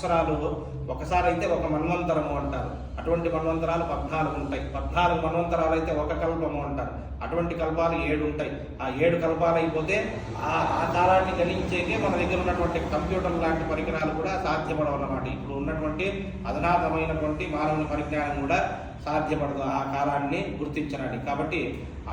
సంవత్సరాలు ఒకసారి అయితే ఒక మన్వంతరము అంటారు. అటువంటి మన్వంతరాలు పద్నాలుగు ఉంటాయి. పద్నాలుగు మన్వంతరాలు అయితే ఒక కల్పము అంటారు. అటువంటి కల్పాలు ఏడు ఉంటాయి. ఆ ఏడు కల్పాలు అయిపోతే ఆ ఆ కాలాన్ని గణించేకే మన దగ్గర ఉన్నటువంటి కంప్యూటర్ లాంటి పరికరాలు కూడా సాధ్యపడవు అన్నమాట. ఇప్పుడు ఉన్నటువంటి అధునాతమైనటువంటి మానవుని పరిజ్ఞానం కూడా సాధ్యపడదు ఆ కాలాన్ని గుర్తించడానికి. కాబట్టి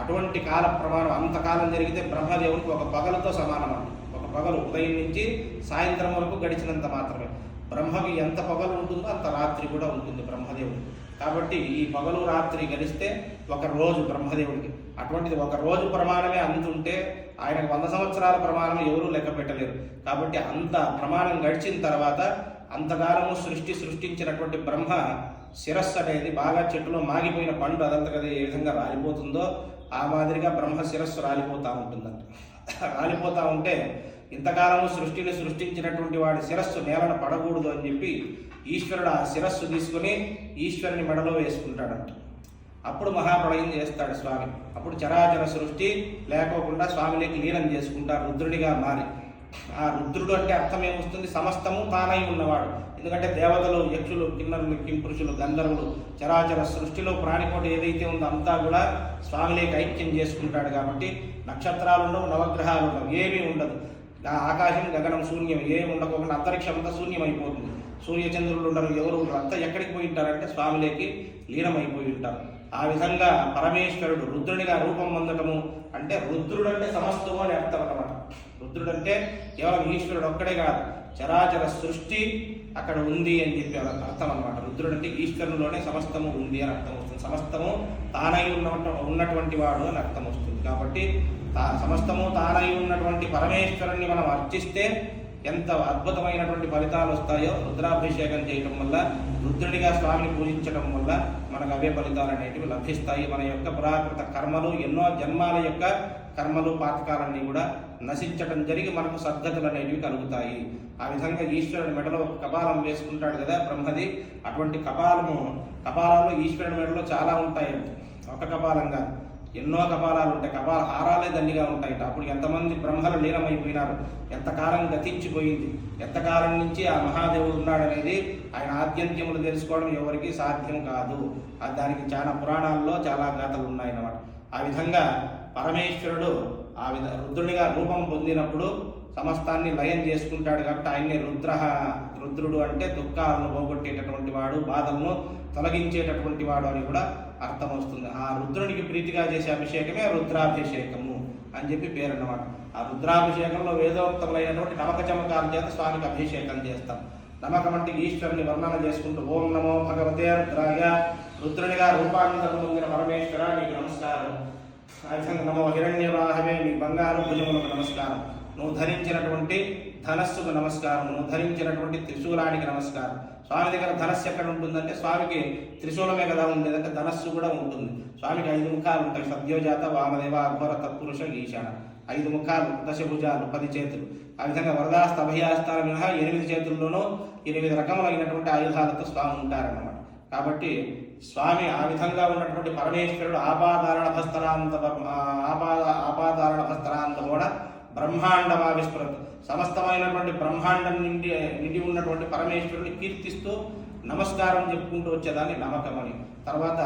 అటువంటి కాల ప్రమాణం అంతకాలం జరిగితే బ్రహ్మదేవునికి ఒక పగలతో సమానం ఒక పగలు ఉదయం నుంచి సాయంత్రం వరకు గడిచినంత మాత్రమే. బ్రహ్మకి ఎంత పగలు ఉంటుందో అంత రాత్రి కూడా ఉంటుంది బ్రహ్మదేవుడు. కాబట్టి ఈ పగలు రాత్రి గడిస్తే ఒక రోజు బ్రహ్మదేవుడికి. అటువంటిది ఒక రోజు ప్రమాణమే అందుంటే ఆయనకు వంద సంవత్సరాల ప్రమాణం ఎవరూ లెక్క పెట్టలేరు. కాబట్టి అంత ప్రమాణం గడిచిన తర్వాత అంతకాలము సృష్టి సృష్టించినటువంటి బ్రహ్మ శిరస్సు అనేది బాగా చెట్టులో మాగిపోయిన పండు అదంతకది ఏ విధంగా రాలిపోతుందో ఆ మాదిరిగా బ్రహ్మ శిరస్సు రాలిపోతూ ఉంటుందంట. రాలిపోతూ ఉంటే ఇంతకాలం సృష్టిని సృష్టించినటువంటి వాడి శిరస్సు నేలను పడకూడదు అని చెప్పి ఈశ్వరుడు ఆ శిరస్సు తీసుకుని ఈశ్వరుని మెడలో వేసుకుంటాడంట. అప్పుడు మహాప్రళయం చేస్తాడు స్వామి. అప్పుడు చరాచర సృష్టి లేకోకుండా స్వామిలోకి లీనం చేసుకుంటారు రుద్రుడిగా మారి ఆ రుద్రుడు అంటే అర్థం ఏమొస్తుంది? సమస్తము తానై ఉన్నవాడు. ఎందుకంటే దేవతలు యక్షులు కిన్నరులు కింపురుషులు గంధర్వులు చరాచర సృష్టిలో ప్రాణికోటి ఏదైతే ఉందో అంతా కూడా స్వామిలేక ఐక్యం చేసుకుంటాడు కాబట్టి నక్షత్రాలు ఉండవు నవగ్రహాలు ఉండవు ఏమీ ఉండదు. ఆ ఆకాశం గగనం శూన్యం ఏమి ఉండకోకుండా అంతరిక్షం అంతా శూన్యమైపోతుంది. సూర్యచంద్రులు ఉండరు ఎవరు ఉండరు అంతా ఎక్కడికి పోయి ఉంటారంటే స్వామిలేకి లీనమైపోయి ఉంటారు. ఆ విధంగా పరమేశ్వరుడు రుద్రునిగా రూపం పొందటము అంటే రుద్రుడు అంటే సమస్తము అని అర్థం అన్నమాట. రుద్రుడు అంటే కేవలం ఈశ్వరుడు ఒక్కడే కాదు చరాచర సృష్టి అక్కడ ఉంది అని చెప్పి అర్థం అనమాట రుద్రుడు అంటే ఈశ్వరునిలోనే సమస్తము ఉంది అని అర్థం వస్తుంది. సమస్తము తానై ఉన్న ఉన్నటువంటి వాడు అని అర్థం వస్తుంది. కాబట్టి తా- సమస్తము తానై ఉన్నటువంటి పరమేశ్వరుణ్ణి మనం అర్చిస్తే ఎంత అద్భుతమైనటువంటి ఫలితాలు వస్తాయో రుద్రాభిషేకం చేయటం వల్ల రుద్రుడిగా స్వామిని పూజించడం వల్ల మనకు అవే ఫలితాలు అనేటివి లభిస్తాయి. మన యొక్క పురాకృత కర్మలు ఎన్నో జన్మాల యొక్క కర్మలు పాతకాలన్నీ కూడా నశించటం జరిగి మనకు సద్గతులు అనేటివి కలుగుతాయి. ఆ విధంగా ఈశ్వరుడి మెడలో ఒక కపాలం వేసుకుంటాడు కదా బ్రహ్మది. అటువంటి కపాలము కపాలంలో ఈశ్వరుడి మెడలో చాలా ఉంటాయి ఒక కపాలంగా. ఎన్నో కపాలాలు ఉంటాయి. కపాల హారాలే దండిగా ఉంటాయి. అప్పుడు ఎంతమంది బ్రహ్మలు లీనమైపోయినారు. ఎంతకాలం గతించిపోయింది. ఎంతకాలం నుంచి ఆ మహాదేవుడు ఉన్నాడనేది ఆయన ఆద్యంత్యములు తెలుసుకోవడం ఎవరికి సాధ్యం కాదు. దానికి చాలా పురాణాల్లో చాలా గాథలు ఉన్నాయన్నమాట ఆ విధంగా పరమేశ్వరుడు ఆ విధ రుద్రునిగా రూపం పొందినప్పుడు సమస్తాన్ని లయం చేసుకుంటాడు కాబట్టి ఆయన్ని రుద్ర రుద్రుడు అంటే దుఃఖాలను పోగొట్టేటటువంటి వాడు బాధలను తొలగించేటటువంటి వాడు అని కూడా అర్థం వస్తుంది. ఆ రుద్రునికి ప్రీతిగా చేసే అభిషేకమే రుద్రాభిషేకము అని చెప్పి పేరు అన్నమాట ఆ రుద్రాభిషేకంలో వేదోక్తములైనటువంటి నమక చమకాల చేత స్వామికి అభిషేకం చేస్తాం. నమకం అంటే ఈశ్వరుని వర్ణన చేసుకుంటూ ఓం నమో భగవతే రుద్రాయ. రుద్రునిగా రూపాంతరం పొందిన పరమేశ్వర నీకు నమస్కారం. ఆ విధంగా నమో హిరణ్యవాహవే నీ బంగారు భుజములకు నమస్కారం. నువ్వు ధరించినటువంటి ధనస్సుకు నమస్కారం. నువ్వు ధరించినటువంటి త్రిశూలానికి నమస్కారం. స్వామి దగ్గర ధనస్సు ఎక్కడ ఉంటుందంటే స్వామికి త్రిశూలమే కదా ఉండేదంటే ధనస్సు కూడా ఉంటుంది. స్వామికి ఐదు ముఖాలు ఉంటాయి. సద్యోజాత వామదేవ అఘోర తత్పురుష ఈశాన. ఐదు ముఖాలు దశభుజాలు పది చేతులు. ఆ విధంగా వరదాస్త అభయాస్తాల మినహా ఎనిమిది చేతుల్లోనూ ఎనిమిది రకములైనటువంటి ఆయుధాలతో స్వామి ఉంటారన్నమాట. కాబట్టి స్వామి ఆ విధంగా ఉన్నటువంటి పరమేశ్వరుడు ఆపాదారణ భస్తరాంత ఆపాద ఆపాదారణ భస్తరాంత కూడా బ్రహ్మాండమావిష్కృత. సమస్తమైనటువంటి బ్రహ్మాండం నిండి నిండి ఉన్నటువంటి పరమేశ్వరుని కీర్తిస్తూ నమస్కారం చెప్పుకుంటూ వచ్చేదాన్ని నమ్మకమని తర్వాత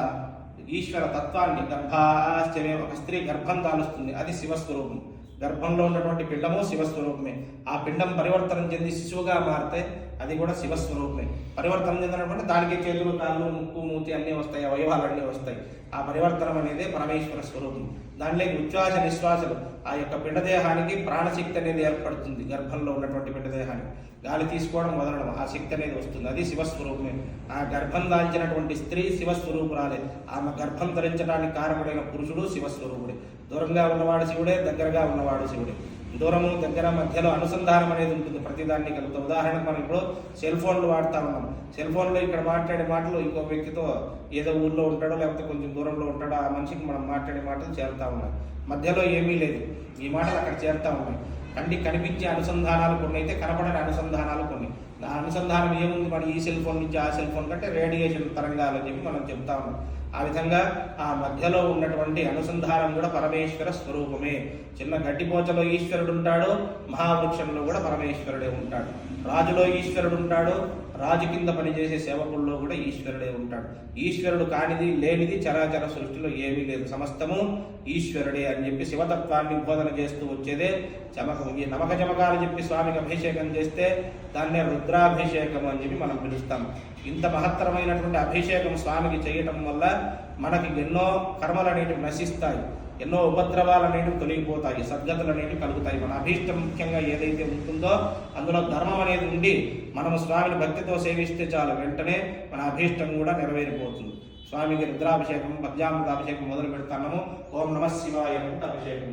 ఈశ్వర తత్వాన్ని గర్భాశ్చర్యం ఒక స్త్రీ గర్భం దాలుస్తుంది అది శివస్వరూపం. గర్భంలో ఉన్నటువంటి పిండము శివస్వరూపమే. ఆ పిండం పరివర్తనం చెంది శిశువుగా మారితే అది కూడా శివస్వరూపమే. పరివర్తనం చెందినటువంటి దానికి చేతులు కాళ్ళు ముక్కు మూతి అన్నీ వస్తాయి అవయవాలు అన్నీ వస్తాయి. ఆ పరివర్తనం అనేది పరమేశ్వర స్వరూపం. దానిలోకి ఉచ్ఛ్వాస నిశ్వాసలు ఆ యొక్క పిండదేహానికి ప్రాణశక్తి అనేది ఏర్పడుతుంది. గర్భంలో ఉన్నటువంటి పిండదేహానికి గాలి తీసుకోవడం మొదలడం ఆ శక్తి అనేది వస్తుంది. అది శివస్వరూపమే. ఆ గర్భం దాల్చినటువంటి స్త్రీ శివస్వరూపురాలే. ఆమె గర్భం ధరించడానికి కారకుడైన పురుషుడు శివస్వరూపుడే. దూరంగా ఉన్నవాడు శివుడే దగ్గరగా ఉన్నవాడు శివుడే. దూరము దగ్గర మధ్యలో అనుసంధానం అనేది ఉంటుంది. ప్రతిదాన్ని కలుగుతా ఉదాహరణకు మనం ఇప్పుడు సెల్ ఫోన్లు వాడుతా ఉన్నాం. సెల్ ఫోన్లో ఇక్కడ మాట్లాడే మాటలు ఇంకో వ్యక్తితో ఏదో ఊళ్ళో ఉంటాడో లేకపోతే కొంచెం దూరంలో ఉంటాడో ఆ మనిషికి మనం మాట్లాడే మాటలు చేరుతా ఉన్నాయి. మధ్యలో ఏమీ లేదు. ఈ మాటలు అక్కడ చేరుతా ఉన్నాయి. కంటి కనిపించే అనుసంధానాలు కొన్ని అయితే కనపడని అనుసంధానాలు కొన్ని. ఆ అనుసంధానం ఏముంది? మన ఈ సెల్ ఫోన్ నుంచి ఆ సెల్ ఫోన్ కంటే రేడియేషన్ తరంగాలు అని చెప్పి మనం చెప్తా ఉన్నాం. ఆ విధంగా ఆ మధ్యలో ఉన్నటువంటి అనుసంధానం కూడా పరమేశ్వర స్వరూపమే. చిన్న గడ్డిపోచలో ఈశ్వరుడు ఉంటాడు మహావృక్షంలో కూడా పరమేశ్వరుడే ఉంటాడు. రాజులో ఈశ్వరుడు ఉంటాడు రాజు కింద పనిచేసే సేవకుల్లో కూడా ఈశ్వరుడే ఉంటాడు. ఈశ్వరుడు కానిది లేనిది చరాచర సృష్టిలో ఏమీ లేదు. సమస్తము ఈశ్వరుడే అని చెప్పి శివతత్వాన్ని బోధన చేస్తూ వచ్చేదే చమక ఈ నమక చమకాలు చెప్పి స్వామికి అభిషేకం చేస్తే దాన్నే రుద్రాభిషేకం అని చెప్పి మనం పిలుస్తాం. ఇంత మహత్తరమైనటువంటి అభిషేకం స్వామికి చేయటం వల్ల మనకి ఎన్నో కర్మలు అనేటివి నశిస్తాయి. ఎన్నో ఉపద్రవాలు అనేటివి తొలగిపోతాయి. సద్గతులు అనేటివి కలుగుతాయి. మన అభీష్టం ముఖ్యంగా ఏదైతే ఉంటుందో అందులో ధర్మం అనేది ఉండి మనము స్వామిని భక్తితో సేవిస్తే చాలు. వెంటనే మన అభీష్టం కూడా నెరవేరిపోతుంది. స్వామికి రుద్రాభిషేకం పద్యామృత అభిషేకం మొదలు పెడతాము ఓం నమ శివాయ అభిషేకం.